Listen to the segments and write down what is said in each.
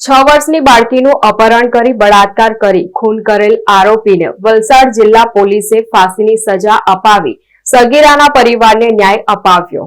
છ વર્ષની બાળકીનું અપહરણ કરી બળાત્કાર કરી, ખૂન કરેલ આરોપીને વલસાડ જિલ્લા પોલીસે ફાંસીની સજા અપાવી. સગીરાના પરિવારને ન્યાય અપાવ્યો.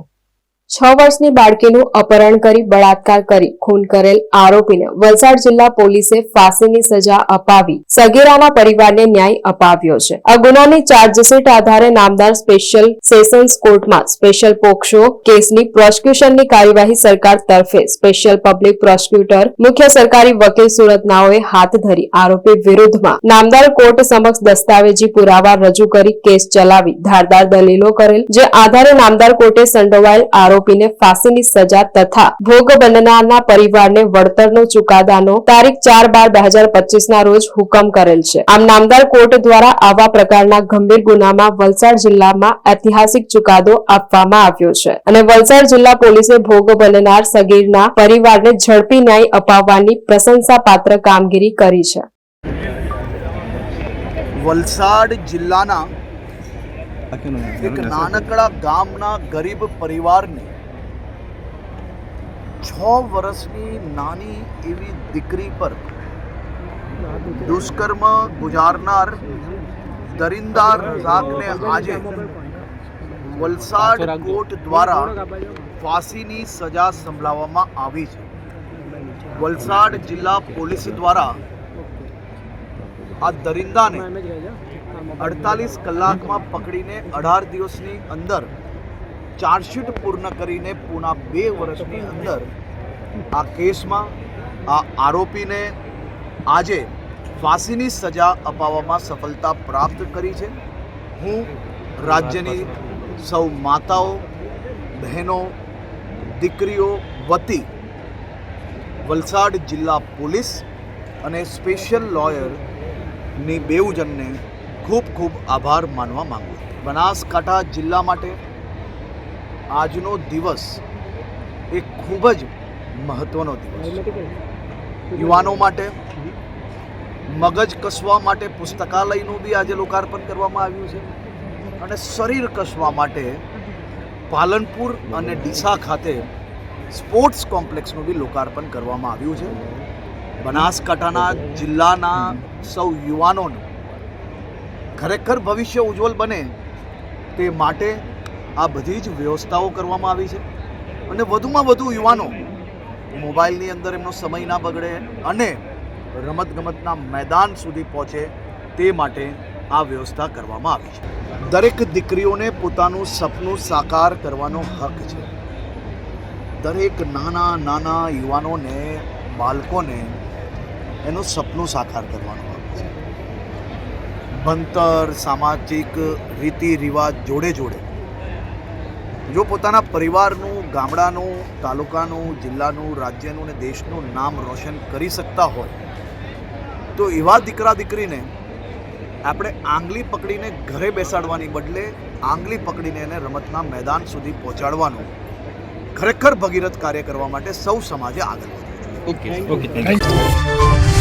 છ વર્ષની બાળકીનું અપહરણ કરી, બળાત્કાર કરી, ખૂન કરેલ આરોપીને વલસાડ જિલ્લા પોલીસે ફાંસીની સજા અપાવી. સગીરાના પરિવારને ન્યાય અપાવ્યો છે. આ ગુનાની ચાર્જશીટ આધારે નામદાર સ્પેશિયલ સેશન્સ કોર્ટમાં સ્પેશિયલ પોક્સો કેસની પ્રોસિક્યુશનની કાર્યવાહી સરકાર તરફે સ્પેશિયલ પબ્લિક પ્રોસિક્યુટર મુખ્ય સરકારી વકીલ સુરતનાઓએ હાથ ધરી આરોપી વિરુદ્ધમાં. નામદાર કોર્ટ સમક્ષ દસ્તાવેજી પુરાવા રજૂ કરી કેસ ચલાવી ધારદાર દલીલો કરેલ, જે આધારે નામદાર કોર્ટે સંડોવાયેલ આરોપીને ફાંસીની સજા તથા ભોગ બનનારના પરિવારને વળતરનો ચુકાદાનો તારીખ ચાર બાર બે હજાર પચીસના રોજ હુકમ કરેલ છે. આમ નામદાર કોર્ટ દ્વારા આવા પ્રકારના ગંભીર ગુનામાં વલસાડ જિલ્લામાં ઐતિહાસિક ચુકાદો આપવામાં આવ્યો છે અને વલસાડ જિલ્લા પોલીસે ભોગ બનનાર સગીરના પરિવારને ઝડપી ન્યાય અપાવવાની પ્રશંસાપાત્ર કામગીરી કરી છે. વલસાડ જિલ્લાના એક નાનકડા ગામના ગરીબ પરિવારને છ વર્ષની નાની એવી દીકરી પર દુષ્કર્મ ગુજારનાર દરિંદાર રઝાકને આજે વલસાડ કોર્ટ દ્વારા ફાંસીની સજા સંભળાવવામાં આવી છે. વલસાડ જિલ્લા પોલીસ દ્વારા આ દરિંદાને અડતાલીસ કલાકમાં પકડીને અઢાર દિવસની અંદર ચાર્જશીટ પૂર્ણ કરીને પૂના બે વર્ષની અંદર આ કેસમાં આ આરોપીને આજે ફાંસીની સજા અપાવવામાં સફળતા પ્રાપ્ત કરી છે. હું રાજ્યની સૌ માતાઓ, બહેનો, દીકરીઓ વતી વલસાડ જિલ્લા પોલીસ અને સ્પેશિયલ લોયરની બેઉજનને ખૂબ ખૂબ આભાર માનવા માંગુ છું. બનાસકાંઠા જિલ્લા માટે આજનો દિવસ એ ખૂબ જ મહત્વનો દિવસ યુવાનો માટે, મગજ કસવા માટે પુસ્તકાલયનું બી આજે લોકાર્પણ કરવામાં આવ્યું છે. અને શરીર કસવા માટે પાલનપુર અને ડીસા ખાતે સ્પોર્ટ્સ કોમ્પ્લેક્સનું બી લોકાર્પણ કરવામાં આવ્યું છે. બનાસકાંઠાના જિલ્લાના સૌ યુવાનોનું ખરેખર ભવિષ્ય ઉજ્જવલ બને તે માટે આ બધી જ વ્યવસ્થાઓ કરવામાં આવી છે. અને વધુમાં વધુ યુવાનો મોબાઈલની અંદર એમનો સમય ના બગડે અને રમતગમતના મેદાન સુધી પહોંચે તે માટે આ વ્યવસ્થા કરવામાં આવી છે. દરેક દીકરીઓને પોતાનું સપનું સાકાર કરવાનો હક છે. દરેક નાના નાના યુવાનોને, બાળકોને એનું સપનું સાકાર કરવાનો છે ભણતર સામાજિક રીતિ રિવાજ જોડે જોડે. જો પોતાના પરિવારનું ગામડાનું તાલુકાનું જિલ્લાનું રાજ્યનું ને દેશનું નામ રોશન કરી શકતા હોય તો એવા દીકરા દીકરીને આપણે આંગલી પકડીને ઘરે બેસાડવાની બદલે આંગલી પકડીને એને રમતના મેદાન સુધી પહોંચાડવાનું ખરેખર ભગીરથ કાર્ય કરવા માટે સૌ સમાજે આગળ વધવું જોઈએ. Okay okay thank you